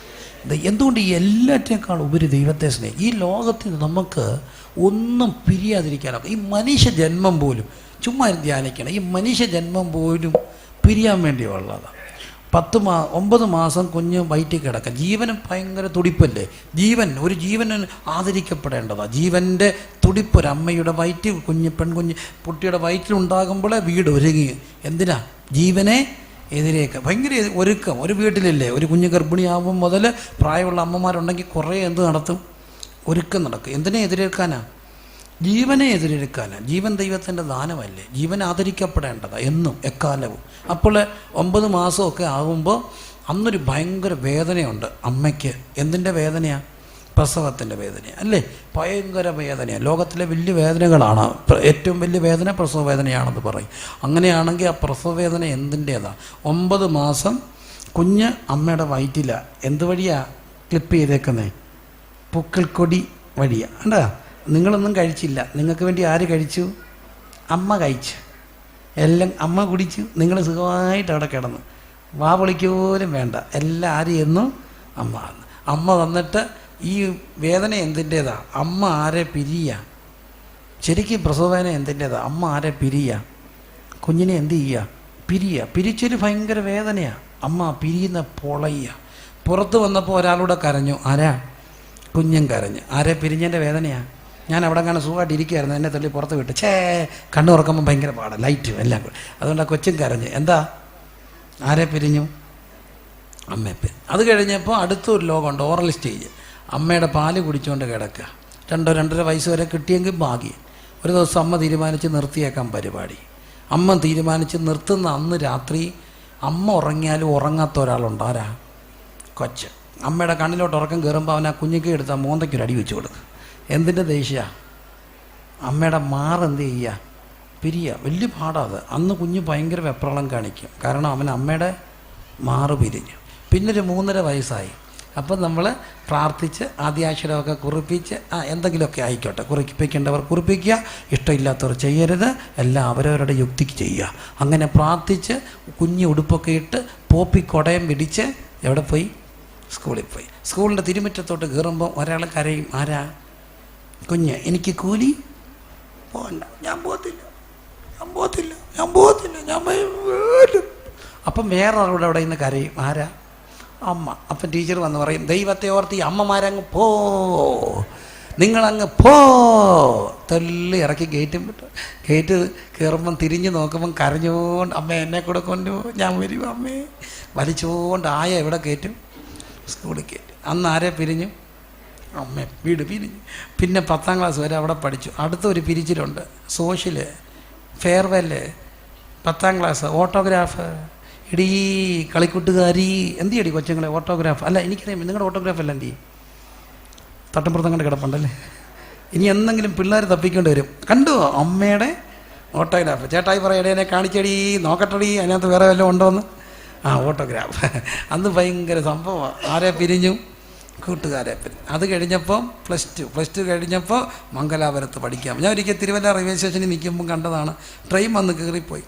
എന്തുകൊണ്ട് ഈ എല്ലാറ്റിനേക്കാൾ ഉപരി ദൈവത്തെ സ്നേഹിക്കും ഈ ലോകത്തിൽ നമുക്ക് ഒന്നും പിരിയാതിരിക്കാനൊക്കെ ഈ മനുഷ്യ ജന്മം പോലും ചുമ്മാ ധ്യാനിക്കണം. ഈ മനുഷ്യ ജന്മം പോലും പിരിയാൻ വേണ്ടിയുള്ളതാണ് പത്ത് മാ ഒമ്പത് മാസം കുഞ്ഞ് വയറ്റിൽ കിടക്കുക ജീവനും ഭയങ്കര തുടിപ്പല്ലേ? ജീവൻ ഒരു ജീവന് ആദരിക്കപ്പെടേണ്ടതാണ് ജീവന്റെ തുടിപ്പ് ഒരു അമ്മയുടെ വയറ്റിൽ കുഞ്ഞ് പെൺകുഞ്ഞ് കുട്ടിയുടെ വയറ്റിലുണ്ടാകുമ്പോഴേ വീട് ഒരുങ്ങി. എന്തിനാ? ജീവനെ എതിരേക്ക് ഭയങ്കര ഒരുക്കം. ഒരു വീട്ടിലില്ലേ ഒരു കുഞ്ഞ് ഗർഭിണിയാവുമ്പോൾ മുതൽ പ്രായമുള്ള അമ്മമാരുണ്ടെങ്കിൽ കുറേ എന്ത് നടത്തും? ഒരുക്കം നടക്കും. എന്തിനെ എതിരേൽക്കാനാ? ജീവനെ എതിരേൽക്കാനാ. ജീവൻ ദൈവത്തിന്റെ ദാനമല്ലേ? ജീവൻ ആദരിക്കപ്പെടേണ്ടതാണ് എന്നും എക്കാലവും. അപ്പോൾ ഒമ്പത് മാസമൊക്കെ ആകുമ്പോൾ അന്നൊരു ഭയങ്കര വേദനയുണ്ട് അമ്മയ്ക്ക്. എന്തിന്റെ വേദനയാണ് പ്രസവത്തിന്റെ വേദന അല്ലേ? ഭയങ്കര വേദനയാണ് ലോകത്തിലെ വലിയ വേദനകളാണ്. ഏറ്റവും വലിയ വേദന പ്രസവ വേദനയാണെന്ന് പറയും. അങ്ങനെയാണെങ്കിൽ ആ പ്രസവ വേദന എന്തിന്റേതാണ് ഒമ്പത് മാസം കുഞ്ഞ് അമ്മയുടെ വയറ്റില. എന്ത് വഴിയാ ക്ലിപ്പ് ചെയ്തേക്കുന്നേ? പൂക്കൾക്കൊടി വഴിയാ. കണ്ടാ? നിങ്ങളൊന്നും കഴിച്ചില്ല. നിങ്ങൾക്ക് വേണ്ടി ആര് കഴിച്ചു? അമ്മ കഴിച്ചു. എല്ലാം അമ്മ കുടിച്ചു. നിങ്ങൾ സുഖമായിട്ട് അവിടെ കിടന്നു. വാ പൊളിക്കോലും വേണ്ട. എല്ലാം ആര് എന്നും അമ്മ അമ്മ വന്നിട്ട് ഈ വേദന എന്തിന്റേതാ? അമ്മ ആരെ പിരിയ? ശരിക്കും പ്രസവവേദന എന്തിന്റേതാ? അമ്മ ആരെ പിരിയ? കുഞ്ഞിനെ എന്ത് ചെയ്യുക? പിരിയ. പിരിച്ചൊരു ഭയങ്കര വേദനയാണ് അമ്മ പിരിയുന്ന പൊളയ്യ. പുറത്ത് വന്നപ്പോൾ ഒരാളൂടെ കരഞ്ഞു. ആരാ? കുഞ്ഞും കരഞ്ഞു. ആരെ പിരിഞ്ഞതിന്റെ വേദനയാണ് ഞാൻ അവിടെ കാണാൻ സുഖമായിട്ട് ഇരിക്കുകയായിരുന്നു എന്നെ തള്ളി പുറത്ത് വിട്ട്. ഛേ! കണ്ണു തുറക്കുമ്പോൾ ഭയങ്കര പാടാണ് ലൈറ്റും എല്ലാം കൂടെ. അതുകൊണ്ട് ആ കൊച്ചും കരഞ്ഞു. എന്താ? ആരെ പിരിഞ്ഞു? അമ്മയെ പിരിഞ്ഞു. അത് കഴിഞ്ഞപ്പോൾ അടുത്തൊരു ലോകമുണ്ട്. ഓറൽ സ്റ്റേജ് അമ്മയുടെ പാൽ കുടിച്ചുകൊണ്ട് കിടക്കുക രണ്ടോ രണ്ടര വയസ്സ് വരെ കിട്ടിയെങ്കിൽ ഭാഗ്യം. ഒരു ദിവസം അമ്മ തീരുമാനിച്ച് നിർത്തിയേക്കാം പരിപാടി. അമ്മ തീരുമാനിച്ച് നിർത്തുന്ന അന്ന് രാത്രി അമ്മ ഉറങ്ങിയാലും ഉറങ്ങാത്ത ഒരാളുണ്ട്. ആരാ? കൊച്ച്. അമ്മയുടെ കണ്ണിലോട്ട് ഉറക്കം കയറുമ്പോൾ അവനാ ആ കുഞ്ഞിക്ക് എടുത്ത് ആ മോന്തയ്ക്കൊരു അടി വെച്ച് കൊടുക്കുക എന്തിന്റെ ദേഷ്യ? അമ്മയുടെ മാറെന്ത് ചെയ്യുക പിരിയ. വലിയ പാടാത് അന്ന് കുഞ്ഞ് ഭയങ്കര വെപ്രളം കാണിക്കും. കാരണം അവൻ അമ്മയുടെ മാറ് പിരിഞ്ഞു. പിന്നൊരു മൂന്നര വയസ്സായി. അപ്പം നമ്മൾ പ്രാർത്ഥിച്ച് ആദ്യാക്ഷരമൊക്കെ കുറിപ്പിച്ച് ആ എന്തെങ്കിലുമൊക്കെ ആയിക്കോട്ടെ. കുറിപ്പിക്കേണ്ടവർ കുറിപ്പിക്കുക ഇഷ്ടമില്ലാത്തവർ ചെയ്യരുത് എല്ലാം അവരവരുടെ യുക്തിക്ക് ചെയ്യുക. അങ്ങനെ പ്രാർത്ഥിച്ച് കുഞ്ഞു ഉടുപ്പൊക്കെ ഇട്ട് പോപ്പി കൊടയം പിടിച്ച് എവിടെ പോയി? സ്കൂളിൽ പോയി. സ്കൂളിന്റെ തിരുമുറ്റത്തോട്ട് കയറുമ്പോൾ ഒരാൾ കരയും ആരാ? കുഞ്ഞ് എനിക്ക് കൂലി? പോകണ്ട ഞാൻ പോകത്തില്ല. ഞാൻ പോകത്തില്ല. ഞാൻ പോകത്തില്ല. ഞാൻ അപ്പം വേറെ അവിടെ നിന്ന് കരയും ആരാ? അമ്മ. അപ്പം ടീച്ചർ വന്ന് പറയും ദൈവത്തെ ഓർത്ത് ഈ അമ്മമാരങ്ങ് പോ. നിങ്ങളങ്ങ് പോ. തല്ലി ഇറക്കി ഗേറ്റും വിട്ടു. ഗേറ്റ് കയറുമ്പം തിരിഞ്ഞ് നോക്കുമ്പം കരഞ്ഞുകൊണ്ട് അമ്മ എന്നെ കൂടെ കൊണ്ടുപോകും ഞാൻ വരും അമ്മേ. വലിച്ചുകൊണ്ട് ആയ എവിടെ കയറ്റും സ്കൂളിൽ കയറ്റും അന്ന് ആരെ പിരിഞ്ഞു? അമ്മ വീട് പിരിഞ്ഞു. പിന്നെ പത്താം ക്ലാസ് വരെ അവിടെ പഠിച്ചു. അടുത്തൊരു പിരിച്ചിലുണ്ട്. സോഷ്യൽ ഫെയർവെൽ പത്താം ക്ലാസ് ഓട്ടോഗ്രാഫ് ഇടീ കളിക്കൂട്ടുകാരി എന്ത് ചെയ്യടി കൊച്ചുങ്ങളെ ഓട്ടോഗ്രാഫ് അല്ല എനിക്കറിയാം നിങ്ങളുടെ ഓട്ടോഗ്രാഫ് അല്ല എന്ത് തട്ടമ്പുറത്ത് കണ്ട് കിടപ്പുണ്ടല്ലേ? ഇനി എന്തെങ്കിലും പിള്ളേർ തപ്പിക്കേണ്ടി വരും. കണ്ടു അമ്മയുടെ ഓട്ടോഗ്രാഫ് ചേട്ടായി പറയടേ എന്നെ കാണിച്ചടി നോക്കട്ടടി അതിനകത്ത് വേറെ വല്ലതും ഉണ്ടോന്ന്? ആ ഓട്ടോഗ്രാഫ് അന്ന് ഭയങ്കര സംഭവമാണ് ആരെ പിരിഞ്ഞു? കൂട്ടുകാരെ അത് കഴിഞ്ഞപ്പോൾ പ്ലസ് ടു പ്ലസ് ടു കഴിഞ്ഞപ്പോൾ മംഗലാപുരത്ത് പഠിക്കാം. ഞാൻ ഒരിക്കൽ തിരുവല്ല റെയിൽവേ സ്റ്റേഷനിൽ നിൽക്കുമ്പോൾ കണ്ടതാണ്. ട്രെയിൻ വന്ന് കയറിപ്പോയി.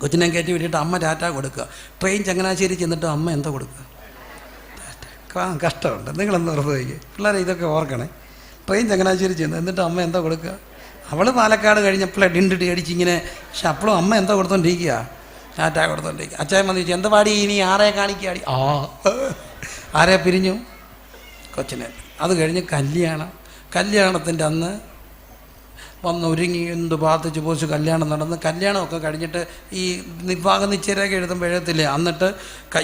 കൊച്ചിനെ കയറ്റി വിട്ടിട്ട് അമ്മ ടാറ്റ കൊടുക്കുക. ട്രെയിൻ ചങ്ങനാശ്ശേരി ചെന്നിട്ട് അമ്മ എന്താ കൊടുക്കുക? കഷ്ടമുണ്ട്. നിങ്ങളെന്ന് വയ്ക്കുക പിള്ളേരെ ഇതൊക്കെ ഓർക്കണേ. ട്രെയിൻ ചങ്ങനാശ്ശേരി ചെന്ന് എന്നിട്ട് അമ്മ എന്താ കൊടുക്കുക? അവൾ പാലക്കാട് കഴിഞ്ഞപ്പോഴേ ഡിണ്ടിട്ട് അടിച്ച് ഇങ്ങനെ പക്ഷെ അപ്പോഴും അമ്മ എന്താ കൊടുത്തോണ്ടിരിക്കുക? ടാറ്റ കൊടുത്തോണ്ടിരിക്കുക. അച്ഛൻ വന്ന് ചോദിച്ചു എന്താ പാടി? ഇനി ആരെ കാണിക്കാടി ആ ആരെ പിരിഞ്ഞു? കൊച്ചിനെ. അത് കഴിഞ്ഞ് കല്യാണം. കല്യാണത്തിന്റെ അന്ന് വന്ന് ഒരുങ്ങി എന്ത് പ്രാർത്ഥിച്ച് പോസ്റ്റ് കല്യാണം നടന്ന്. കല്യാണമൊക്കെ കഴിഞ്ഞിട്ട് ഈ വിവാഹ നിശ്ചയരേഖ എഴുതുമ്പോൾ എഴുതത്തില്ലേ? എന്നിട്ട്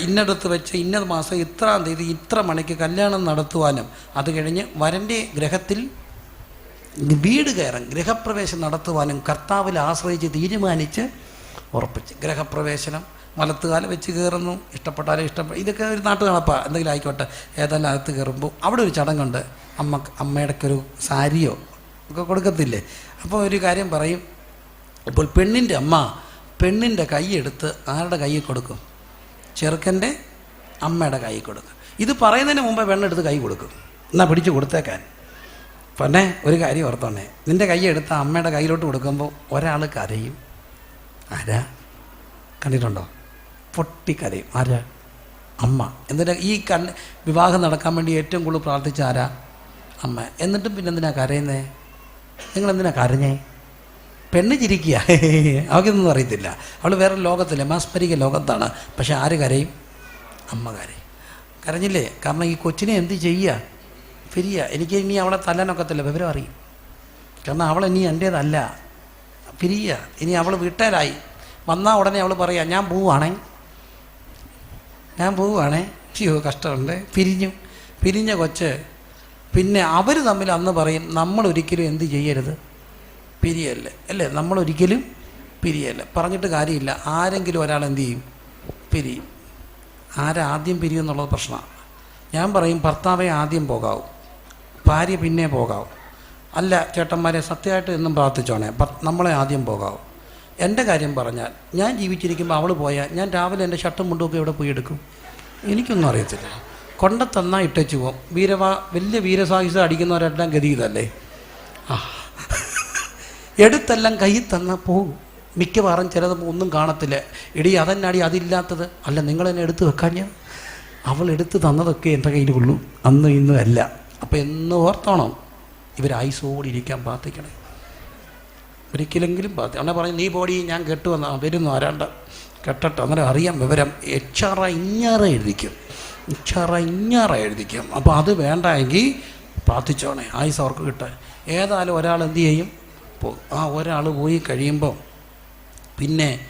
ഇന്നടത്ത് വെച്ച് ഇന്ന മാസം ഇത്രാം തീയതി ഇത്ര മണിക്ക് കല്യാണം നടത്തുവാനും അത് കഴിഞ്ഞ് വരന്റെ ഗ്രഹത്തിൽ വീട് കയറാൻ ഗ്രഹപ്രവേശം നടത്തുവാനും കർത്താവിൽ ആശ്രയിച്ച് തീരുമാനിച്ച് ഉറപ്പിച്ച് ഗ്രഹപ്രവേശനം വലത്തുകാലം വെച്ച് കയറുന്നു. ഇഷ്ടപ്പെട്ടാലും ഇഷ്ടപ്പെട്ട ഇതൊക്കെ ഒരു നാട്ടു നടപ്പാ എന്തെങ്കിലും ആയിക്കോട്ടെ. ഏതായാലും അകത്ത് കയറുമ്പോൾ അവിടെ ഒരു ചടങ്ങുണ്ട്. അമ്മ അമ്മയുടെ ഒരു സാരിയോ ഒക്കെ കൊടുക്കത്തില്ലേ? അപ്പോൾ ഒരു കാര്യം പറയും. ഇപ്പോൾ പെണ്ണിന്റെ അമ്മ പെണ്ണിന്റെ കൈ എടുത്ത് ആരുടെ കൈ കൊടുക്കും? ചെറുക്കന്റെ അമ്മയുടെ കൈ കൊടുക്കും. ഇത് പറയുന്നതിന് മുമ്പേ വെണ്ണെടുത്ത് കൈ കൊടുക്കും. എന്നാൽ പിടിച്ച് കൊടുത്തേക്കാൻ. പിന്നെ ഒരു കാര്യം ഓർത്തോണേ. നിന്റെ കൈ എടുത്ത് അമ്മയുടെ കയ്യിലോട്ട് കൊടുക്കുമ്പോൾ ഒരാൾ കരയും. ആരാ? കണ്ടിട്ടുണ്ടോ? പൊട്ടിക്കരയും. ആരാ? അമ്മ. എന്നിട്ട് ഈ കണ്ണ് വിവാഹം നടക്കാൻ വേണ്ടി ഏറ്റവും കൂടുതൽ പ്രാർത്ഥിച്ച ആരാ? അമ്മ. എന്നിട്ടും പിന്നെ എന്തിനാ കരയുന്നേ? നിങ്ങൾ എന്തിനാ കരഞ്ഞേ? പെണ്ണ് ചിരിക്കുക. അവൾക്കൊന്നും അറിയത്തില്ല. അവൾ വേറെ ലോകത്തില്ല. മാസ്മരിക ലോകത്താണ്. പക്ഷെ ആര് കരയും? അമ്മ കരയും. കരഞ്ഞില്ലേ? കാരണം ഈ കൊച്ചിനെ എന്ത് ചെയ്യുക പിരിയ എനിക്ക് ഇനി അവളെ തല്ലാനൊക്കത്തില്ല. വിവരം അറിയും. കാരണം അവൾ ഇനി എന്റേതല്ല പിരിയ ഇനി അവൾ വീട്ടുകാരായി. വന്നാൽ ഉടനെ അവൾ പറയാം ഞാൻ പോവുകയാണേ ഞാൻ പോവുകയാണേ അയ്യോ കഷ്ടമുണ്ട്. പിരിഞ്ഞു. പിരിഞ്ഞ കൊച്ച് പിന്നെ അവർ തമ്മിൽ അന്ന് പറയും നമ്മൾ ഒരിക്കലും എന്ത് ചെയ്യരുത്? പിരിയല്ലേ? അല്ലേ? നമ്മൾ ഒരിക്കലും പിരിയല്ല. പറഞ്ഞിട്ട് കാര്യമില്ല. ആരെങ്കിലും ഒരാൾ എന്ത് ചെയ്യും? പിരിയും. ആരാദ്യം പിരിയും എന്നുള്ളത് പ്രശ്നമാണ്. ഞാൻ പറയും ഭർത്താവെ ആദ്യം പോകാവും. ഭാര്യ പിന്നെ പോകാവും. അല്ല ചേട്ടന്മാരെ സത്യമായിട്ട് എന്നും പ്രാർത്ഥിച്ചോണേ നമ്മളെ ആദ്യം പോകാവും. എന്റെ കാര്യം പറഞ്ഞാൽ ഞാൻ ജീവിച്ചിരിക്കുമ്പോൾ അവൾ പോയാൽ ഞാൻ രാവിലെ എന്റെ ഷർട്ടും മുണ്ടുമൊക്കെ എവിടെ പോയി എടുക്കും? എനിക്കൊന്നും അറിയത്തില്ല. കൊണ്ടത്തന്നാ ഇട്ടച്ചു പോകും വീരവാ വലിയ വീരസാഹിസം അടിക്കുന്നവരെല്ലാം ഗതി ഇതല്ലേ ആ. എടുത്തെല്ലാം കയ്യിൽ തന്നാൽ പോകും മിക്കവാറും ചിലത് ഒന്നും കാണത്തില്ല. എടി അതെന്നാടി അതില്ലാത്തത്? അല്ല നിങ്ങൾ എന്നെ എടുത്ത് വെക്കാഞ്ഞ? അവൾ എടുത്ത് തന്നതൊക്കെ എന്റെ കയ്യിലുള്ളൂ. അന്ന് ഇന്നും അല്ല. അപ്പം എന്ന് ഓർത്തോണം ഇവർ ഐസോടെ ഇരിക്കാൻ പ്രാർത്ഥിക്കണേ. ഒരിക്കലെങ്കിലും പ്രാർത്ഥിക്കണം അവിടെ പറഞ്ഞു നീ പോടി ഞാൻ കെട്ടുവന്ന. വരുന്നു ആരാണ്ട് കെട്ടട്ടെ അങ്ങനെ അറിയാം വിവരം എച്ചറഞ്ഞറ ഇഞ്ഞാറ എഴുതിക്കും. എച്ചാറ ഇഞ്ഞാറ എഴുതിക്കും. അപ്പോൾ അത് വേണ്ട എങ്കിൽ പ്രാർത്ഥിച്ചോണേ. ആയുസ് അവർക്ക് കിട്ടാൻ. ഏതായാലും ഒരാൾ എന്ത് ചെയ്യും? ആ ഒരാൾ പോയി കഴിയുമ്പോൾ പിന്നെ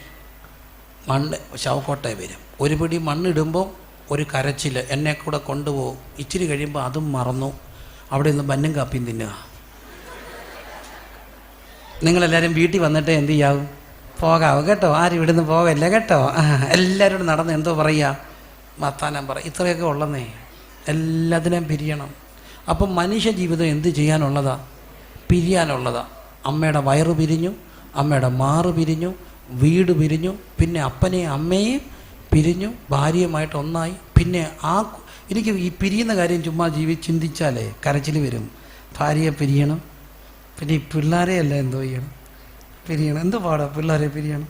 മണ്ണ് ശവക്കോട്ടയിൽ വരും. ഒരു പിടി മണ്ണിടുമ്പോൾ ഒരു കരച്ചിൽ എന്നെ കൂടെ കൊണ്ടുപോകും. ഇച്ചിരി കഴിയുമ്പോൾ അതും മറന്നു. അവിടെ നിന്ന് ബന്നും കാപ്പിയും തിന്നുക. നിങ്ങളെല്ലാവരും വീട്ടിൽ വന്നിട്ട് എന്ത് ചെയ്യാവും? പോകാവും? കേട്ടോ? ആരും ഇവിടുന്ന് പോകല്ല കേട്ടോ? എല്ലാവരോടും നടന്ന് എന്തോ പറയുക വർത്താനം പറ. ഇത്രയൊക്കെ ഉള്ളന്നേ. എല്ലാത്തിനെയും പിരിയണം. അപ്പം മനുഷ്യ ജീവിതം എന്ത് ചെയ്യാനുള്ളതാ? പിരിയാനുള്ളതാ. അമ്മയുടെ വയറ് പിരിഞ്ഞു അമ്മയുടെ മാറ് പിരിഞ്ഞു വീട് പിരിഞ്ഞു പിന്നെ അപ്പനെയും അമ്മയും പിരിഞ്ഞു ഭാര്യയുമായിട്ട് ഒന്നായി. പിന്നെ ആ എനിക്ക് ഈ പിരിയുന്ന കാര്യം ചുമ്മാ ജീവി ചിന്തിച്ചാലേ കരച്ചിൽ വരും. ഭാര്യയെ പിരിയണം. പിന്നെ ഈ പിള്ളേരെയല്ല എന്തോ ചെയ്യണം? പിരിയണം. എന്ത് പാടാ? പിള്ളേരെ പിരിയണം.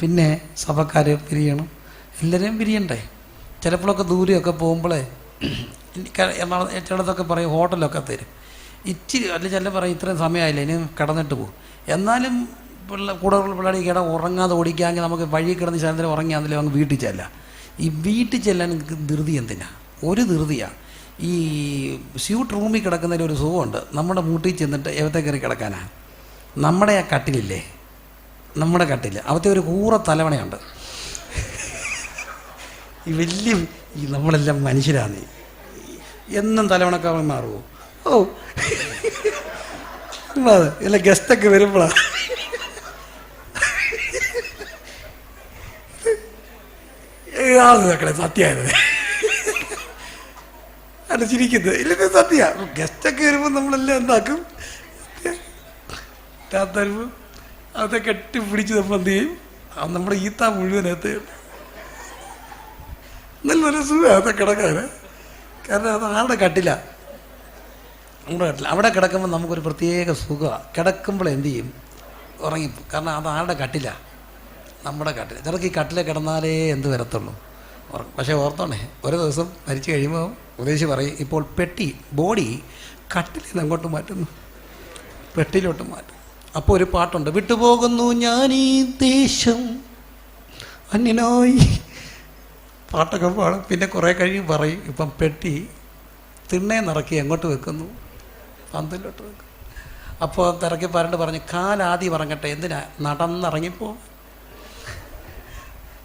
പിന്നെ സഭക്കാരെ പിരിയണം. എല്ലാവരെയും പിരിയണ്ടേ? ചിലപ്പോഴൊക്കെ ദൂരെയൊക്കെ പോകുമ്പോഴേ എറണാകുളം ചിലതൊക്കെ പറയും ഹോട്ടലൊക്കെ തരും. ഇച്ചിരി അല്ല ചില പറയും ഇത്രയും സമയമായില്ല ഇനി കിടന്നിട്ട് പോകും എന്നാലും പിള്ള കൂടെ പിള്ളേർ കിട ഉറങ്ങാതെ ഓടിക്കാമെങ്കിൽ നമുക്ക് വഴി കിടന്ന് ശാന്തരം ഉറങ്ങിയാണെങ്കിലും അങ്ങ് വീട്ടിൽ ചെല്ലാം. ഈ വീട്ടിൽ ചെല്ലാൻ ധൃതി എന്തിനാ? ഒരു ധൃതിയാണ് ഈ സ്യൂട്ട് റൂമിൽ കിടക്കുന്നതിൽ ഒരു സുഖമുണ്ട്. നമ്മുടെ മൂട്ടിൽ ചെന്നിട്ട് എവത്തെ കയറി കിടക്കാനാണ് നമ്മുടെ ആ കട്ടിലില്ലേ? നമ്മുടെ കട്ടിൽ അവിടുത്തെ ഒരു കൂറ തലവണയുണ്ട്. ഈ വലിയ ഈ നമ്മളെല്ലാം മനുഷ്യരാണ്. എന്നും തലവണക്കാവൻ മാറുമോ ഓ. അതെ ഇല്ല ഗസ്റ്റൊക്കെ വരുമ്പോഴാണ് നോക്കണേ സത്യമായത് അത് ചിരിക്കുന്നത് ഇല്ല സത്യ. ഗസ്റ്റൊക്കെ വരുമ്പോൾ നമ്മളെല്ലാം എന്താക്കും? വരുമ്പോൾ അതൊക്കെ കെട്ടി പിടിച്ച് നമ്മൾ എന്ത് ചെയ്യും? നമ്മുടെ ഈത്ത മുഴുവനകത്ത് നല്ലൊരു സുഖം അതൊക്കെ കിടക്കാൻ കാരണം അത് ആരുടെ കട്ടില്ല നമ്മുടെ കട്ടില്ല അവിടെ കിടക്കുമ്പോൾ നമുക്കൊരു പ്രത്യേക സുഖമാണ് കിടക്കുമ്പോൾ എന്ത് ചെയ്യും? ഉറങ്ങി കാരണം അത് ആരുടെ കട്ടില്ല നമ്മുടെ കട്ടില. ചിലർക്ക് ഈ കട്ടിലെ കിടന്നാലേ എന്ത് വരത്തുള്ളൂ? ഉറങ്ങും. പക്ഷേ ഓർത്തോണേ ഒരു ദിവസം മരിച്ചു കഴിയുമ്പോൾ ഉദ്ദേശിച്ച് പറയും ഇപ്പോൾ പെട്ടി ബോഡി കട്ടിലിൽ അങ്ങോട്ട് മാറ്റുന്നു. പെട്ടിയിലോട്ട് മാറ്റും അപ്പോൾ ഒരു പാട്ടുണ്ട്. വിട്ടുപോകുന്നു ഞാൻ ഈ ദേശം. അന്യനായി. പാട്ടൊക്കെ പാടും. പിന്നെ കുറേ കഴിഞ്ഞ് പറയും ഇപ്പം പെട്ടി തിണ്ണേ നിറക്കി എങ്ങോട്ട് വെക്കുന്നു? പന്തലോട്ട് വെക്കും അപ്പോൾ തിറക്കി പാരണ്ട് പറഞ്ഞു കാലാദ്യം ഇറങ്ങട്ടെ എന്തിനാ? നടന്നിറങ്ങിപ്പോ.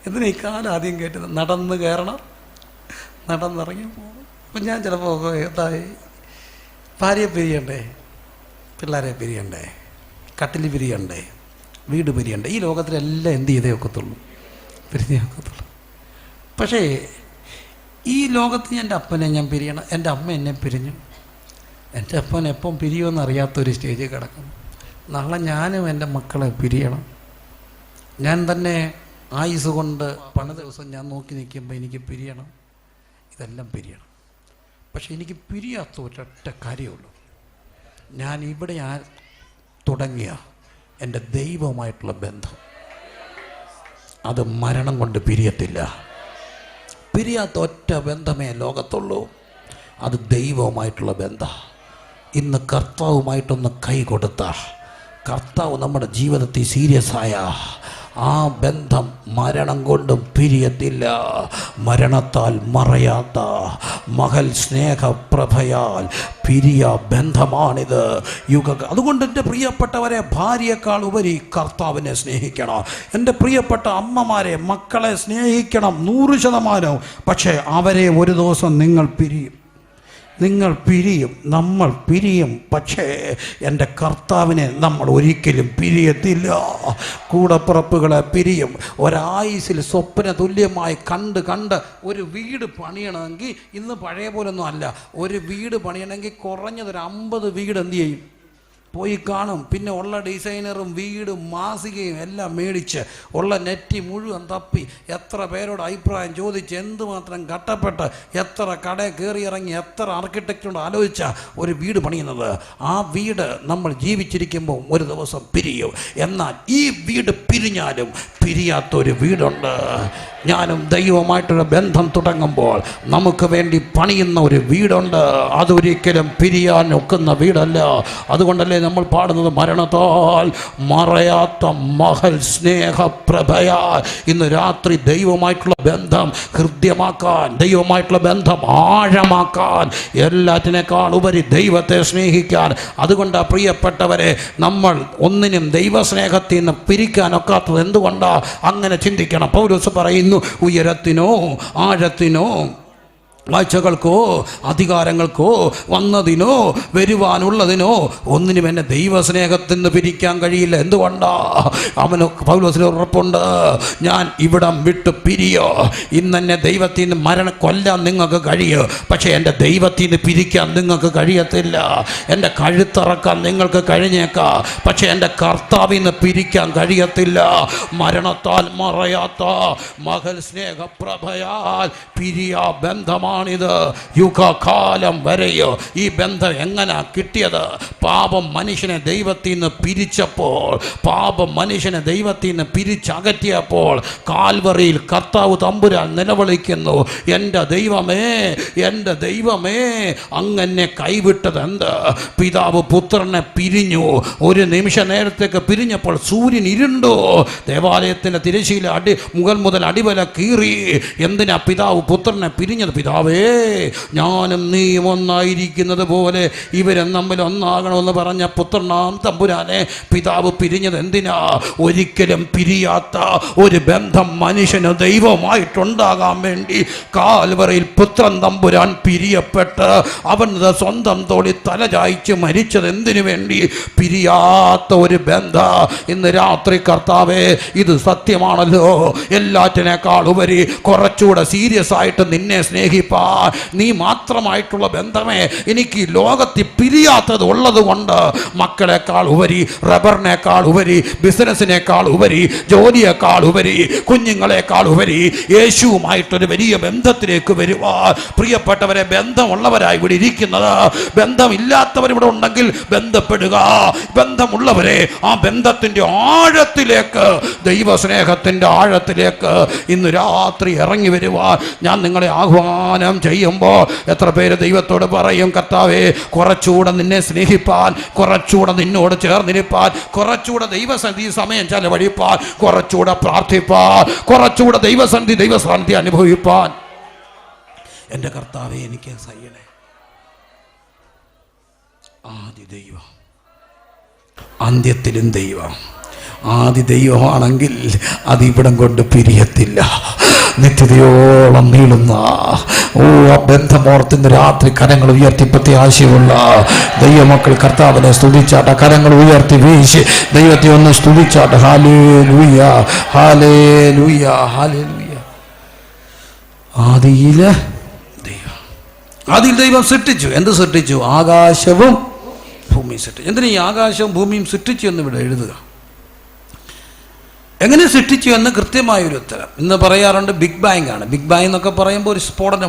എന്തിനാ ഈ കാലാദ്യം കേട്ടത് നടന്ന് കയറണം. നടന്നിറങ്ങി പോകണം അപ്പം ഞാൻ ചിലപ്പോൾ എന്തായി? ഭാര്യയെ പിരിയണ്ടേ? പിള്ളേരെ പിരിയണ്ടേ? കട്ടിൽ പിരിയണ്ടേ? വീട് പിരിയണ്ടേ? ഈ ലോകത്തിലെല്ലാം എന്ത് ചെയ്തേ ഒക്കത്തുള്ളൂ. പിരിഞ്ഞേ ഒക്കത്തുള്ളൂ. പക്ഷേ ഈ ലോകത്ത് എന്റെ അപ്പനെ ഞാൻ പിരിയണം. എന്റെ അമ്മ എന്നെ പിരിഞ്ഞു. എന്റെ അപ്പൻ എപ്പം പിരിയുമെന്ന് അറിയാത്തൊരു സ്റ്റേജിൽ കിടക്കുന്നു നാളെ ഞാനും എന്റെ മക്കളെ പിരിയണം. ഞാൻ തന്നെ ആയുസ് കൊണ്ട് പല ദിവസം ഞാൻ നോക്കി നിൽക്കുമ്പോൾ എനിക്ക് പിരിയണം. ഇതെല്ലാം പിരിയണം. പക്ഷെ എനിക്ക് പിരിയാത്ത ഒരൊറ്റ കാര്യമുള്ളൂ ഞാൻ ഇവിടെ തുടങ്ങിയ എന്റെ ദൈവമായിട്ടുള്ള ബന്ധം. അത് മരണം കൊണ്ട് പിരിയത്തില്ല. പിരിയാത്ത ഒറ്റ ബന്ധമേ ലോകത്തുള്ളൂ. അത് ദൈവവുമായിട്ടുള്ള ബന്ധം. ഇന്ന് കർത്താവുമായിട്ടൊന്ന് കൈ കൊടുത്ത. കർത്താവ് നമ്മുടെ ജീവിതത്തിൽ സീരിയസ് ആയ. ആ ബന്ധം മരണം കൊണ്ടും പിരിയത്തില്ല. മരണത്താൽ മറയാത്ത മകൾ സ്നേഹപ്രഭയാൽ പിരിയ ബന്ധമാണിത്. യുഗ അതുകൊണ്ട് എന്റെ പ്രിയപ്പെട്ടവരെ ഭാര്യയെക്കാൾ ഉപരി കർത്താവിനെ സ്നേഹിക്കണം. എന്റെ പ്രിയപ്പെട്ട അമ്മമാരെ മക്കളെ സ്നേഹിക്കണം നൂറ് ശതമാനവും. പക്ഷേ അവരെ ഒരു ദിവസം നിങ്ങൾ പിരിയും. നിങ്ങൾ പിരിയും നമ്മൾ പിരിയും. പക്ഷേ എന്റെ കർത്താവിനെ നമ്മൾ ഒരിക്കലും പിരിയത്തില്ല. കൂടപ്പുറപ്പുകളെ പിരിയും. ഒരായുസിൽ സ്വപ്ന തുല്യമായി കണ്ട് കണ്ട് ഒരു വീട് പണിയണമെങ്കിൽ ഇന്ന് പഴയ പോലൊന്നും അല്ല. ഒരു വീട് പണിയണമെങ്കിൽ കുറഞ്ഞതൊരു അമ്പത് വീട് എന്ത് ചെയ്യും? പോയി കാണും. പിന്നെ ഉള്ള ഡിസൈനറും വീടും മാസികയും എല്ലാം മേടിച്ച് ഉള്ള നെറ്റി മുഴുവൻ തപ്പി. എത്ര പേരോട് അഭിപ്രായം ചോദിച്ച് എന്തുമാത്രം കട്ടപ്പെട്ട് എത്ര കട കയറി ഇറങ്ങി എത്ര ആർക്കിടെക്റ്റോട് ആലോചിച്ച ഒരു വീട് പണിയുന്നത്. ആ വീട് നമ്മൾ ജീവിച്ചിരിക്കുമ്പോൾ ഒരു ദിവസം പിരിയും. എന്നാൽ ഈ വീട് പിരിഞ്ഞാലും പിരിയാത്തൊരു വീടുണ്ട്. ഞാനും ദൈവമായിട്ടൊരു ബന്ധം തുടങ്ങുമ്പോൾ നമുക്ക് വേണ്ടി പണിയുന്ന ഒരു വീടുണ്ട്. അതൊരിക്കലും പിരിയാൻ ഒക്കുന്ന വീടല്ല. അതുകൊണ്ടല്ലേ നമ്മൾ പാടുന്നത് മരണത്താൽ മറയാത്ത മഹൽ സ്നേഹപ്രഭയ. ഇന്ന് രാത്രി ദൈവമായിട്ടുള്ള ബന്ധം ഹൃദ്യമാക്കാൻ ദൈവമായിട്ടുള്ള ബന്ധം ആഴമാക്കാൻ എല്ലാറ്റിനേക്കാൾ ഉപരി ദൈവത്തെ സ്നേഹിക്കാൻ. അതുകൊണ്ട് പ്രിയപ്പെട്ടവരെ നമ്മൾ ഒന്നിനും ദൈവസ്നേഹത്തിൽ നിന്ന് പിരിക്കാനൊക്കാത്തത് എന്തുകൊണ്ടാണ് അങ്ങനെ ചിന്തിക്കണം. പൗരസ് പറയുന്നു ഉയരത്തിനോ ആഴത്തിനോ വാഴ്ചകൾക്കോ അധികാരങ്ങൾക്കോ വന്നതിനോ വരുവാനുള്ളതിനോ ഒന്നിനും എന്നെ ദൈവസ്നേഹത്തിൽ നിന്ന് പിരിക്കാൻ കഴിയില്ല. എന്തുകൊണ്ടാ? അവന് പൗലോസിന് ഉറപ്പുണ്ട്. ഞാൻ ഇവിടം വിട്ട് പിരിയോ. ഇന്നെന്നെ ദൈവത്തിൽ നിന്ന് മരണം കൊല്ലാൻ നിങ്ങൾക്ക് കഴിയോ. പക്ഷേ എന്റെ ദൈവത്തിൽ നിന്ന് പിരിക്കാൻ നിങ്ങൾക്ക് കഴിയത്തില്ല. എന്റെ കഴുത്തിറക്കാൻ നിങ്ങൾക്ക് കഴിഞ്ഞേക്കാം. പക്ഷേ എന്റെ കർത്താവിൽ നിന്ന് പിരിക്കാൻ കഴിയത്തില്ല. മരണത്താൽ മറയാത്ത മകൾ സ്നേഹപ്രഭയാൽ പിരിയാ പിരിയ ബന്ധമാണിത് യുഗകാലം വരെയോ ഈ ബന്ധം എങ്ങനെ കിട്ടിയത്? പാപം മനുഷ്യനെ ദൈവത്തിൽ നിന്ന് പിരിച്ചപ്പോൾ പാപം മനുഷ്യനെ ദൈവത്തിൽ നിന്ന് പിരിച്ചകറ്റിയപ്പോൾ കാൽവറിയിൽ കർത്താവ് തമ്പുരാൻ നിലവിളിക്കുന്നു എന്റെ ദൈവമേ എന്റെ ദൈവമേ അങ്ങനെ കൈവിട്ടത് എന്ത്? പിതാവ് പുത്രനെ പിരിഞ്ഞു. ഒരു നിമിഷ നേരത്തേക്ക് പിരിഞ്ഞപ്പോൾ സൂര്യൻ ഇരുണ്ടു. ദേവാലയത്തിന്റെ തിരശ്ശീല അടി മുകൾ മുതൽ അടിവല കീറി. എന്തിനാ പിതാവ് പുത്രനെ പിരിഞ്ഞത്? പിതാവേ ഞാനും നീയും ഒന്നായിരിക്കുന്നത് പോലെ ഇവരും തമ്മിൽ ഒന്നാകണമെന്ന് പറഞ്ഞ പുത്രനാം തമ്പുരാനെ പിതാവ് പിരിഞ്ഞത് എന്തിനാ? ഒരിക്കലും പിരിയാത്ത ഒരു ബന്ധം മനുഷ്യന് ദൈവമായിട്ടുണ്ടാകാൻ വേണ്ടി കാൽവറയിൽ പുത്രൻ തമ്പുരാൻ പിരിയപ്പെട്ട് അവൻ സ്വന്തം തോളി തല ചായ്ച്ച് മരിച്ചത് എന്തിനു വേണ്ടി? പിരിയാത്ത ഒരു ബന്ധ. ഇന്ന് രാത്രി കർത്താവേ ഇത് സത്യമാണല്ലോ. എല്ലാറ്റിനേക്കാൾ ഉപരി കുറച്ചുകൂടെ സീരിയസ് ആയിട്ട് നിന്നെ സ്നേഹിപ്പാൻ നീ മാത്രമായിട്ടുള്ള ബന്ധമേ എനിക്ക് ലോകത്തിൽ പിരിയാത്തത് ഉള്ളത് കൊണ്ട് മക്കളെക്കാൾ ഉപരി റബ്ബറിനേക്കാൾ ഉപരി ബിസിനസ്സിനേക്കാൾ ഉപരി ജോലിയേക്കാൾ ഉപരി കുഞ്ഞുങ്ങളെക്കാൾ ഉപരി യേശുവുമായിട്ടൊരു വലിയ ബന്ധത്തിലേക്ക് വരുവാ. പ്രിയപ്പെട്ടവരെ ബന്ധമുള്ളവരായി ഇവിടെ ഇരിക്കുന്നത് ബന്ധമില്ലാത്തവരിവിടെ ഉണ്ടെങ്കിൽ ബന്ധപ്പെടുക. ബന്ധമുള്ളവരെ ആ ബന്ധത്തിന്റെ ആഴത്തിലേക്ക് ദൈവസ്നേഹത്തിന്റെ ആഴത്തിലേക്ക് ഇന്ന് രാത്രി ഇറങ്ങി വരുവാൻ ഞാൻ നിങ്ങളെ ആഹ്വാനം ചെയ്യുമ്പോൾ എത്ര പേര് ദൈവത്തോട് പറയും കർത്താവേ കുറച്ചുകൂടെ നിന്നെ സ്നേഹിപ്പാൻ കുറച്ചുകൂടെ നിന്നോട് ചേർന്നിരിപ്പാൻ കുറച്ചുകൂടെ ദൈവസന്ധി സമയം ചെലവഴിപ്പാൻ കുറച്ചുകൂടെ പ്രാർത്ഥിപ്പാൻ കുറച്ചുകൂടെ ദൈവസന്ധി ദൈവസാന്നിധ്യം അനുഭവിപ്പാൻ. എന്റെ കർത്താവെ എനിക്ക് സയ്യണേ ആദ്യ ദൈവം അന്ത്യത്തിലും ദൈവം. ആദി ദൈവമാണെങ്കിൽ അതിവിടം കൊണ്ട് പിരിയത്തില്ല. നിത്യതയോളം നീളുന്ന. ഓ ആ ബന്ധമോർത്തിന് രാത്രി കരങ്ങൾ ഉയർത്തി പ്രത്യാശയുള്ള ദൈവമക്കൾ കർത്താവിനെ സ്തുതിച്ചാട്ട കരങ്ങൾ ഉയർത്തി വീശി. ദൈവത്തെ ഒന്ന് സ്തുതിച്ചാട്ട. ഹാലേ ലൂയ ഹാലേ ലൂയ ഹാലേ ലൂയ ആദിയിൽ ദൈവം. ദൈവം സൃഷ്ടിച്ചു. എന്ത് സൃഷ്ടിച്ചു? ആകാശവും ഭൂമിയും സൃഷ്ടിച്ചു. എന്തിനാ ഈ ആകാശവും ഭൂമിയും സൃഷ്ടിച്ചു എന്ന് ഇവിടെ എഴുതുക? എങ്ങനെ സൃഷ്ടിച്ചു എന്ന് കൃത്യമായൊരു ഉത്തരം. ഇന്ന് പറയാറുണ്ട് ബിഗ് ബാങ് ആണ്. ബിഗ് ബാങ് എന്നൊക്കെ പറയുമ്പോൾ ഒരു സ്ഫോടനം